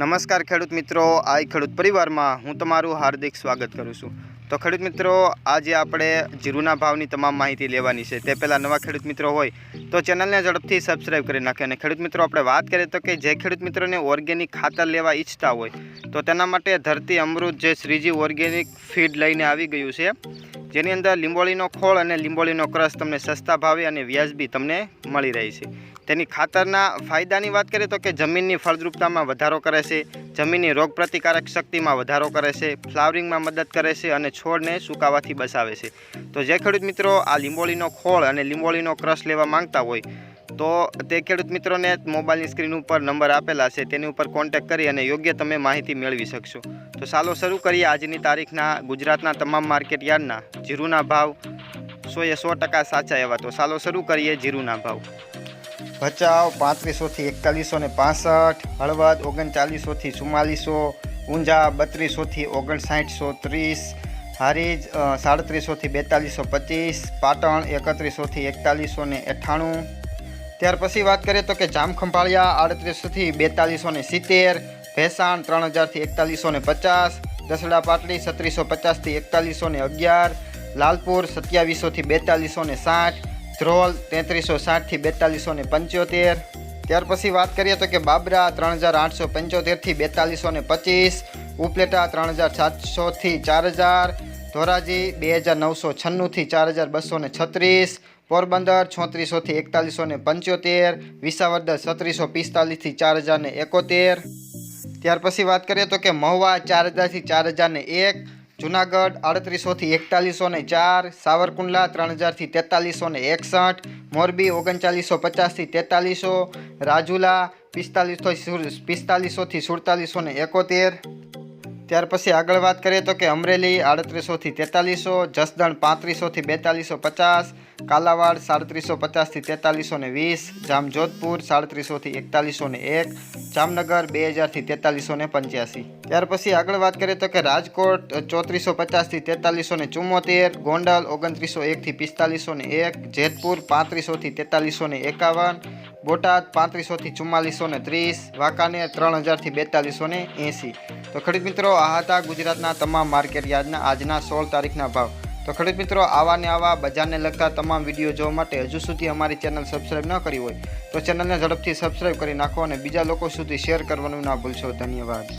નમસ્કાર ખેડૂત મિત્રો, આઈ ખેડૂત પરિવારમાં હું તમારું હાર્દિક સ્વાગત કરું છું. તો ખેડૂત મિત્રો, આજે આપણે જીરુના ભાવની તમામ માહિતી લેવાની છે. તે પહેલાં નવા ખેડૂત મિત્રો હોય તો ચેનલને ઝડપથી સબસ્ક્રાઈબ કરી નાખે. અને ખેડૂત મિત્રો, આપણે વાત કરીએ તો કે જે ખેડૂત મિત્રોને ઓર્ગેનિક ખાતર લેવા ઈચ્છતા હોય, તો તેના માટે ધરતી અમૃત જે શ્રીજી ઓર્ગેનિક ફીડ લઈને આવી ગયું છે. જેની અંદર લીંબોળીનો ખોળ અને લીંબોળીનો ક્રશ તમને સસ્તા ભાવે અને વ્યાજબી તમને મળી રહે છે. તેની ખાતરના ફાયદાની વાત કરીએ તો કે જમીનની ફળદ્રુપતામાં વધારો કરે છે, જમીનની રોગપ્રતિકારક શક્તિમાં વધારો કરે છે, ફ્લાવરિંગમાં મદદ કરે છે અને છોડને સુકાવાથી બચાવે છે. તો જે ખેડૂત મિત્રો, આ લીંબોળીનો ખોળ અને લીંબોળીનો ક્રશ લેવા માંગતા હોય તો તે ખેડૂત મિત્રોને મોબાઈલની સ્ક્રીન ઉપર નંબર આપેલા છે, તેની ઉપર કોન્ટેક્ટ કરી અને યોગ્ય તમે માહિતી મેળવી શકશો. તો ચાલો શરૂ કરીએ આજની તારીખના ગુજરાતના તમામ માર્કેટ યાર્ડના. જીરુના ભાવ સો એ સો ટકા સાચા એવા. તો ચાલો શરૂ કરીએ જીરુના ભાવ. ભચાઉ પાંત્રીસોથી એકતાલીસો ને પાસઠ, હળવદ ઓગણચાલીસોથી ચુમ્માલીસો, ઊંઝા બત્રીસોથી ઓગણસાઠસો ત્રીસ, હારીજ સાડત્રીસોથી બેતાલીસો પચીસ, પાટણ એકત્રીસોથી એકતાલીસો ને અઠ્ઠાણું ત્યાર પછી વાત કરીએ તો કે જામખંભાળિયા આડત્રીસોથી બેતાલીસો ને સિત્તેર, ભેસાણ ત્રણ હજારથી એકતાલીસો ને પચાસ દસડા પાટલી સત્રીસો પચાસથી એકતાલીસો ને અગિયાર, લાલપુર સત્યાવીસોથી બેતાલીસો ને સાઠ, ધ્રોલ તેત્રીસો સાઠથી બેતાલીસો ને પંચોતેર. ત્યાર પછી વાત કરીએ તો કે બાબરા ત્રણ હજાર આઠસો પંચોતેરથી બેતાલીસો ને પચીસ, ઉપલેટા ત્રણ હજાર સાતસોથી ચાર હજાર, ધોરાજી બે હજાર નવસો છન્નુંથી ચાર હજાર બસો ને છત્રીસ પોરબંદર છોત્રીસોથી એકતાલીસો ને પંચોતેર, વિસાવદર સત્રીસો પિસ્તાલીસથી ચાર હજાર ને એકોતેર. ત્યાર પછી વાત કરીએ તો કે મહુવા ચાર હજારથી ચાર હજાર ને એક, જુનાગઢ આડત્રીસોથી એકતાલીસો ને ચાર, સાવરકુંડલા ત્રણ હજારથી તેતાલીસો ને એકસઠ, મોરબી ઓગણચાલીસો પચાસથી તેતાલીસો, રાજુલા પિસ્તાલીસો પિસ્તાલીસોથી સુડતાલીસો ને એકોતેર. ત્યાર પછી આગળ વાત કરીએ તો કે અમરેલી આડત્રીસોથી તેતાલીસો, જસદણ પાંત્રીસોથી બેતાલીસો પચાસ, કાલાવાડ સાડત્રીસો પચાસથી તેતાલીસો ને વીસ, જામજોધપુર સાડત્રીસોથી એકતાલીસો ને એક, જામનગર બે હજારથી તેતાલીસો ને પંચ્યાસી. ત્યાર પછી આગળ વાત કરીએ તો કે રાજકોટ ચોત્રીસો પચાસથી તેતાલીસો ને ચુમ્મોતેર, ગોંડલ ઓગણત્રીસો એકથી પિસ્તાલીસો ને એક, જેતપુર પાંત્રીસોથી તેતાલીસો ને એકાવન, બોટાદ પાંત્રીસોથી ચુમ્માલીસો ને ત્રીસ, વાંકાનેર ત્રણ હજારથી બેતાલીસો ને એંસી. તો ખરીદ મિત્રો, આ હતા ગુજરાતના તમામ માર્કેટ યાર્ડના આજના સોળ તારીખના ભાવ. તો ખરીદ મિત્રો, આવા ને આવા બજારને લગતા તમામ વીડિયો જોવા માટે હજુ સુધી અમારી ચેનલ સબસ્ક્રાઈબ ન કરી હોય તો ચેનલને ઝડપથી સબસ્ક્રાઈબ કરી નાખો અને બીજા લોકો સુધી શેર કરવાનું ના ભૂલશો. ધન્યવાદ.